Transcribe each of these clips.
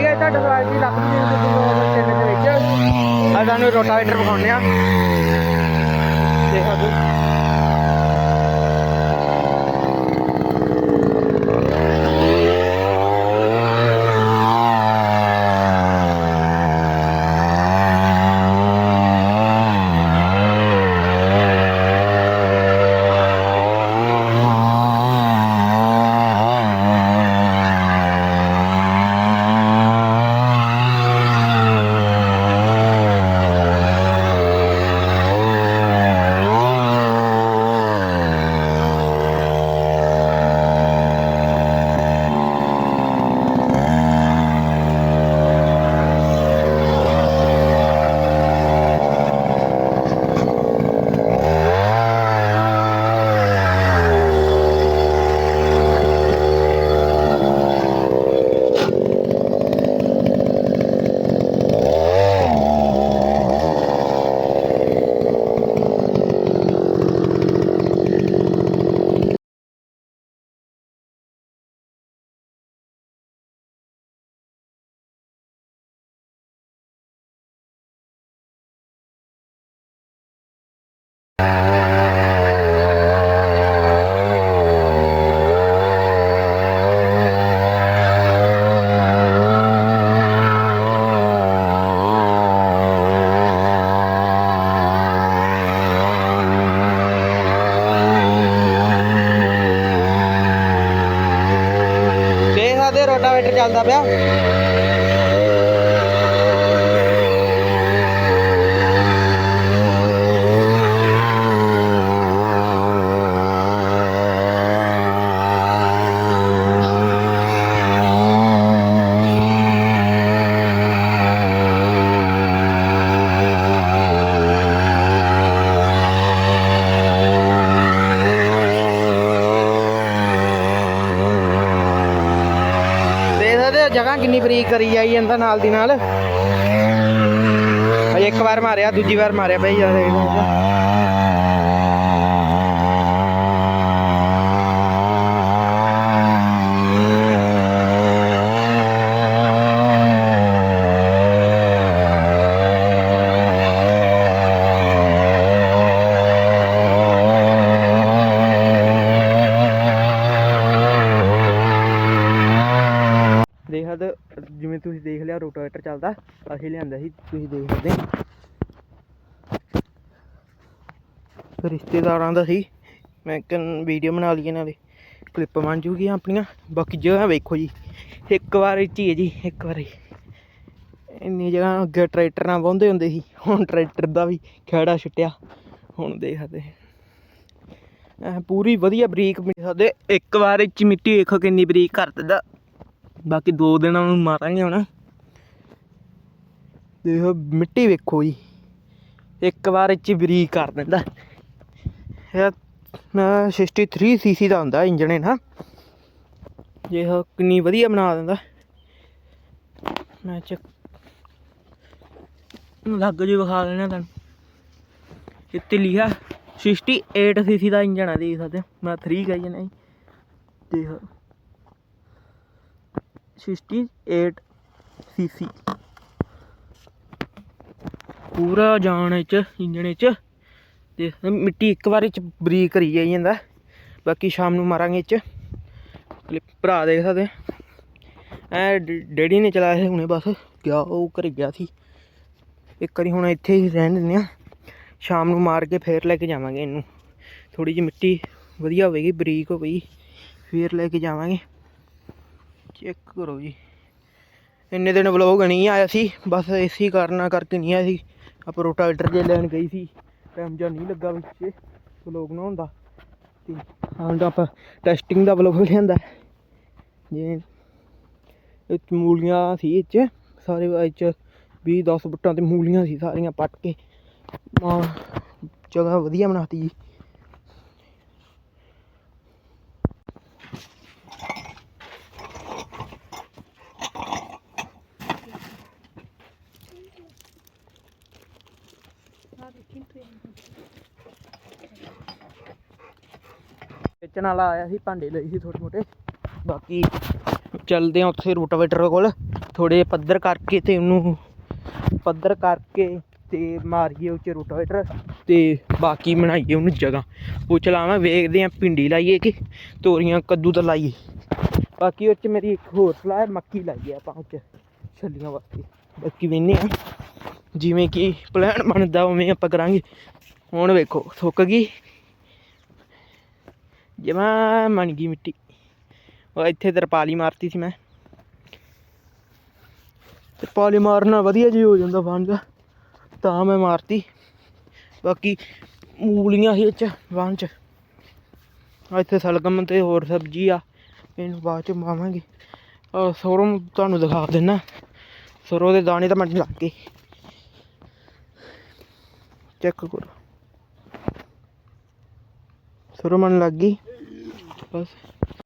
ਹਾਂਜੀ ਗਾਇਸ ਤੁਹਾਡਾ ਸਵਾਗਤ ਹੈ ਲੱਖ ਦੀ ਦੇ ਚੈਨਲ ਦੇ ਵਿੱਚ ਆ ਤੁਹਾਨੂੰ ਰੋਟਾਵੇਟਰ ਵਿਖਾਉਂਦੇ ਆ। ਦੇਖੋ ਜੀ ਦੇਖ ਸਕਦੇ ਹੋ ਰੋਟਾਵੇਟਰ ਚੱਲਦਾ ਪਿਆ। ਦੇਖ ਜਗ੍ਹਾ ਕਿੰਨੀ ਬਰੀਕ ਕਰੀ ਜਾਈ ਜਾਂਦਾ ਨਾਲ ਦੀ ਨਾਲ। ਇੱਕ ਵਾਰ ਮਾਰਿਆ, ਦੂਜੀ ਵਾਰ ਮਾਰਿਆ ਬਈ ਯਾਰ ਦੇਖ ਸਕਦੇ ਹੋ, ਜਿਵੇਂ ਤੁਸੀਂ ਦੇਖ ਲਿਆ ਰੋਟਾਵੇਟਰ ਚੱਲਦਾ ਅਸੀਂ ਲਿਆਂਦਾ ਸੀ ਤੁਸੀਂ ਦੇਖ ਸਕਦੇ ਹੋ। ਰਿਸ਼ਤੇਦਾਰਾਂ ਦਾ ਸੀ। ਮੈਂ ਇੱਕ ਵੀਡੀਓ ਬਣਾ ਲਈਏ ਨਾਲੇ ਕਲਿੱਪ ਬਣ ਜੂਗੀਆਂ ਆਪਣੀਆਂ। ਬਾਕੀ ਜਗ੍ਹਾ ਵੇਖੋ ਜੀ। ਇੱਕ ਵਾਰ ਵਿੱਚ ਹੀ ਹੈ ਜੀ, ਇੱਕ ਵਾਰੀ ਇੰਨੀ ਜਗ੍ਹਾ ਅੱਗੇ ਟਰੈਕਟਰ ਨਾਲ ਵਾਹੁੰਦੇ ਹੁੰਦੇ ਸੀ। ਹੁਣ ਟਰੈਕਟਰ ਦਾ ਵੀ ਖੇੜਾ ਛੁੱਟਿਆ। ਹੁਣ ਦੇਖਦੇ ਐ ਪੂਰੀ ਵਧੀਆ ਬਰੀਕ ਮਿੱਟੀ ਸਾਡੇ ਇੱਕ ਵਾਰ ਵਿੱਚ ਮਿੱਟੀ ਵੇਖੋ ਕਿੰਨੀ ਬਰੀਕ ਕਰ ਦਿੰਦਾ ਬਾਕੀ ਦੋ ਦਿਨਾਂ ਨੂੰ ਮਾਰਾਂਗੇ ਹੁਣ। ਦੇਖੋ, ਮਿੱਟੀ ਵੇਖੋ ਜੀ। ਇੱਕ ਵਾਰ ਚ ਬਰੀਕ ਕਰ ਦਿੰਦਾ ਇਹ ਨਾ 63 ਸੀਸੀ ਦਾ ਹੁੰਦਾ ਇੰਜਣ ਇਹ ਨਾ। ਜੇ ਉਹ ਕਿੰਨੀ ਵਧੀਆ ਬਣਾ ਦਿੰਦਾ। ਮੈਂ ਚ ਲੱਗ ਜੇ ਵਿਖਾ ਲੈਣਾ ਤੁਹਾਨੂੰ। ਇੱਥੇ ਲਿਖਿਆ 68 ਸੀਸੀ ਦਾ ਇੰਜਣ ਆ, ਦੇਖ ਸਕਦੇ ਮੈਂ 3 ਕਹੀ ਜਾਣਾ ਜੀ। ਦੇਖ। 68 ਸੀਸੀ। ਪੂਰਾ ਜਾਣ ਚ ਇੰਜਣ ਚ ਤੇ ਮਿੱਟੀ ਇੱਕ ਵਾਰੀ ਚ ਬਰੀਕ ਕਰੀ ਜਾਈ ਜਾਂਦਾ। ਬਾਕੀ ਸ਼ਾਮ ਨੂੰ ਮਾਰਾਂਗੇ ਇਹ ਚ। ਭਰਾ ਦੇਖ ਸਕਦੇ ਐ ਡੈਡੀ ਨੇ ਚਲਾਇਆ ਹੁਣੇ ਬਸ। ਗਿਆ ਉਹ ਘਰੇ ਗਿਆ ਸੀ। ਇੱਕ ਵਾਰੀ ਹੁਣ ਇੱਥੇ ਹੀ ਰਹਿਣ ਦਿੰਦੇ ਆ। ਸ਼ਾਮ ਨੂੰ ਮਾਰ ਕੇ ਫੇਰ ਲੈ ਕੇ ਜਾਵਾਂਗੇ ਇਹਨੂੰ। ਥੋੜੀ ਜਿਹੀ ਮਿੱਟੀ ਵਧੀਆ ਹੋਵੇਗੀ, ਬਰੀਕ ਹੋਵੇਗੀ। ਫੇਰ ਲੈ ਕੇ ਜਾਵਾਂਗੇ। ਚੈੱਕ ਕਰੋ ਜੀ। ਇੰਨੇ ਦਿਨ ਵਲੋਗ ਨਹੀਂ ਆਇਆ ਸੀ। ਬਸ ਇਸੀ ਕਾਰਨਾਂ ਕਰਕੇ ਨਹੀਂ ਆਇਆ ਸੀ। ਆਪਾਂ ਰੋਟਾਵੇਟਰ ਜੇ ਲੈਣ ਗਈ ਸੀ। ਟਾਈਮ ਜਾਂ ਨਹੀਂ ਲੱਗਾ ਵਿੱਚ ਵਲੋਗ ਨਾ ਹੁੰਦਾ ਤੇ ਹੁਣ ਤਾਂ ਆਪਾਂ ਟੈਸਟਿੰਗ ਦਾ ਵਲੋਗ ਲਿਆਂਦਾ ਜੇ ਇਹ ਮੂਲੀਆਂ ਸੀ ਇਹ 'ਚ, ਸਾਰੇ ਇਹ 'ਚ 20 10 ਬੁੱਟਾਂ ਤੇ ਮੂਲੀਆਂ ਸੀ ਸਾਰੀਆਂ ਪੱਟ ਕੇ। ਆ ਜਗ੍ਹਾ ਵਧੀਆ ਬਣਾਤੀ ਜੀ। ਵੇਚਣ ਵਾਲਾ ਆਇਆ ਸੀ, ਭਾਂਡੇ ਲਈ ਸੀ ਥੋੜੇ ਮੋਟੇ। ਬਾਕੀ ਚੱਲਦੇ ਆ ਉੱਥੇ ਰੋਟਾਵੇਟਰ ਕੋਲ। ਥੋੜੇ ਪੱਧਰ ਕਰਕੇ ਤੇ ਉਹਨੂੰ ਪੱਧਰ ਕਰਕੇ ਤੇ ਮਾਰੀਏ ਉਹ 'ਚ ਰੋਟਾਵੇਟਰ ਤੇ ਬਾਕੀ ਬਣਾਈਏ ਉਹਨੂੰ ਜਗ੍ਹਾ। ਉਹ ਚਲਾਵਾਂ ਵੇਖਦੇ ਆ ਭਿੰਡੀ ਲਾਈਏ ਕਿ ਤੋਰੀਆਂ, ਕੱਦੂ ਤਾਂ ਲਾਈਏ। ਬਾਕੀ ਉਹ 'ਚ ਮੇਰੀ ਇੱਕ ਹੋਰ ਸਲਾਹ ਹੈ, ਮੱਕੀ ਲਾਈਏ ਆਪਾਂ ਉਹ 'ਚ, ਛੱਲੀਆਂ ਵਾਸਤੇ। ਬਾਕੀ ਵੇਨੇ ਆ ਜਿਵੇਂ ਕਿ ਪਲਾਨ ਬਣਦਾ ਉਵੇਂ ਆਪਾਂ ਕਰਾਂਗੇ। ਹੁਣ ਵੇਖੋ ਸੁੱਕ ਗਈ। ਜਮਾ ਬਣ ਗਈ ਮਿੱਟੀ। ਉਹ ਇੱਥੇ ਤਰਪਾਲੀ ਮਾਰਤੀ ਸੀ ਮੈਂ। ਤਰਪਾਲੀ ਮਾਰਨਾ ਵਧੀਆ ਜੀ ਹੋ ਜਾਂਦਾ ਬਣ ਜਾ ਤਾਂ ਮੈਂ ਮਾਰਤੀ। ਬਾਕੀ ਮੂਲੀਆਂ ਸੀ ਇਹ ਚ ਵਾਂ ਇੱਥੇ ਸਲਗਮ ਤੇ ਹੋਰ ਸਬਜ਼ੀ ਆ। ਇਹਨੂੰ ਬਾਅਦ ਚ ਪਾਵਾਂਗੇ। ਆ ਸਰੋਂ ਤੁਹਾਨੂੰ ਦਿਖਾ ਦਿੰਨਾ। ਸਰੋਂ ਦੇ ਦਾਣੇ ਤਾਂ ਮੈਨੂੰ ਲੱਗ ਗਏ ਚੈੱਕ ਕਰੋ। ਸਰੋਂ ਲੱਗ ਗਈ। ਬਸ।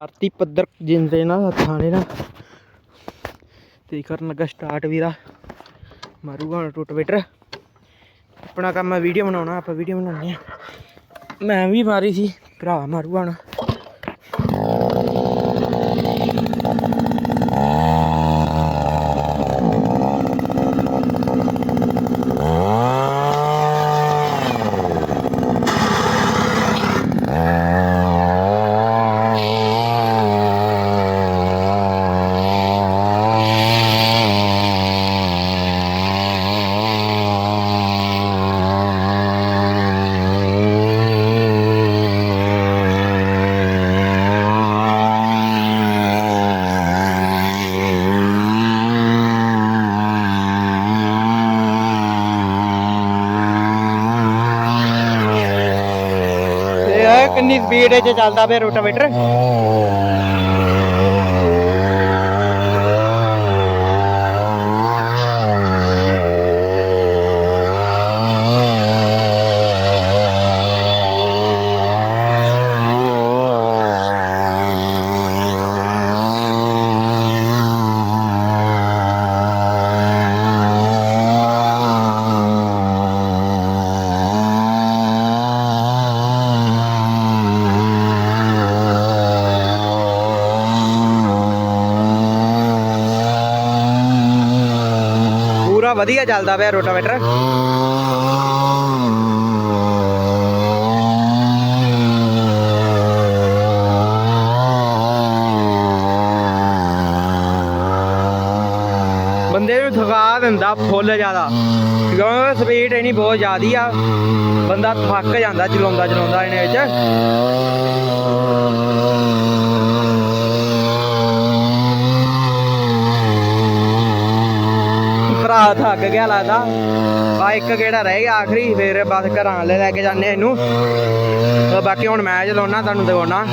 ਆਰਤੀ ਪੱਧਰ ਜਿੰਦੇ ਨਾ ਹੱਥਾਂ ਨੇ। ਨਾ ਤੇ ਕਰਨ ਲੱਗਾ ਸਟਾਰਟ ਵੀਰਾ। ਮਾਰੂਗਾ ਹੁਣ ਰੋਟਵੇਟਰ ਆਪਣਾ ਕੰਮ ਹੈ ਵੀਡੀਓ ਬਣਾਉਣਾ, ਆਪਾਂ ਵੀਡੀਓ ਬਣਾਉਣੀ ਆ। ਮੈਂ ਵੀ ਮਾਰੀ ਸੀ, ਭਰਾ ਮਾਰੂਗਾ ਹੁਣ ਤੇ ਇਹ ਸਪੀਡ 'ਚ ਚੱਲਦਾ ਪਿਆ ਰੋਟਾਵੇਟਰ ਪੂਰਾ ਵਧੀਆ ਚੱਲਦਾ ਪਿਆ ਰੋਟਾਵੇਟਰ। ਬੰਦੇ ਨੂੰ ਥਕਾ ਦਿੰਦਾ ਫੁੱਲ ਜ਼ਿਆਦਾ। ਕਿਉਂਕਿ ਸਪੀਡ ਇਨੀ ਬਹੁਤ ਜ਼ਿਆਦੀ ਆ। ਬੰਦਾ ਥੱਕ ਜਾਂਦਾ ਚਲਾਉਂਦਾ ਚਲਾਉਂਦਾ ਇਹਨੇ ਵਿੱਚ ਭਰਾ ਥੱਕ ਗਿਆ ਲੱਗਦਾ। ਇੱਕ ਕਿਹੜਾ ਰਹਿ ਗਿਆ ਆਖਰੀ, ਫੇਰ ਬਸ ਘਰਾਂ ਲੈ ਲੈ ਕੇ ਜਾਂਦੇ ਇਹਨੂੰ। ਬਾਕੀ ਹੁਣ ਮੈਂ ਚਲਾਉਣਾ, ਤੁਹਾਨੂੰ ਦਿਖਾਉਣਾ।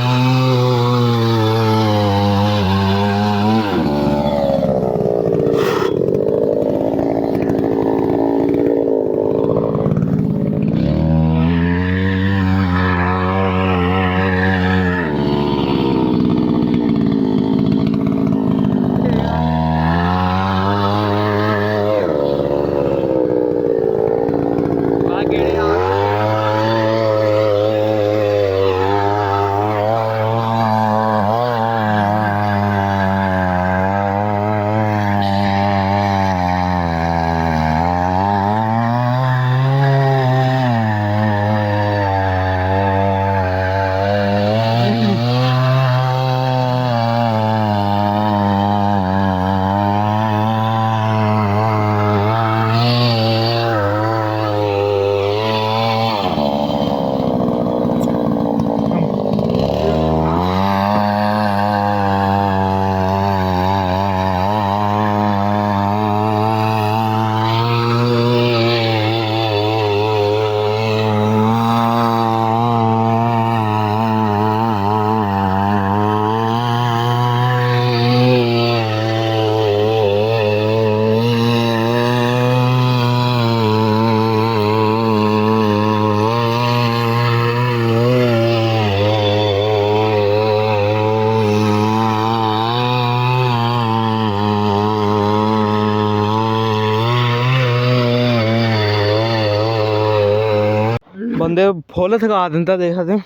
ਬੰਦੇ ਫੁੱਲ ਥਕਾ ਦਿੰਦਾ ਦੇਖ ਸਕਦੇ ਹੋ।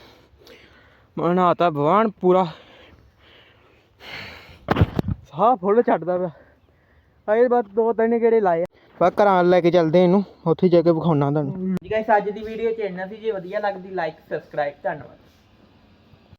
ਭਵਾਨ ਪੂਰਾ। ਸਾਹ ਫੁੱਲ ਛੱਡਦਾ ਪਿਆ। ਹਾਏ ਬਸ ਦੋ ਤਿੰਨ ਗੇੜੇ ਲਾਏ ਬਸ ਘਰਾਂ ਲੈ ਕੇ ਚੱਲਦੇ ਇਹਨੂੰ। ਉੱਥੇ ਜਾ ਕੇ ਵਿਖਾਉਣਾ ਤੁਹਾਨੂੰ। ਜੀ ਗਾਇਸ ਅੱਜ ਦੀ ਵੀਡੀਓ ਚ ਇੰਨਾ ਸੀ। ਜੇ ਵਧੀਆ ਲੱਗਦੀ ਲਾਈਕ ਸਬਸਕ੍ਰਾਈਬ ਧੰਨਵਾਦ।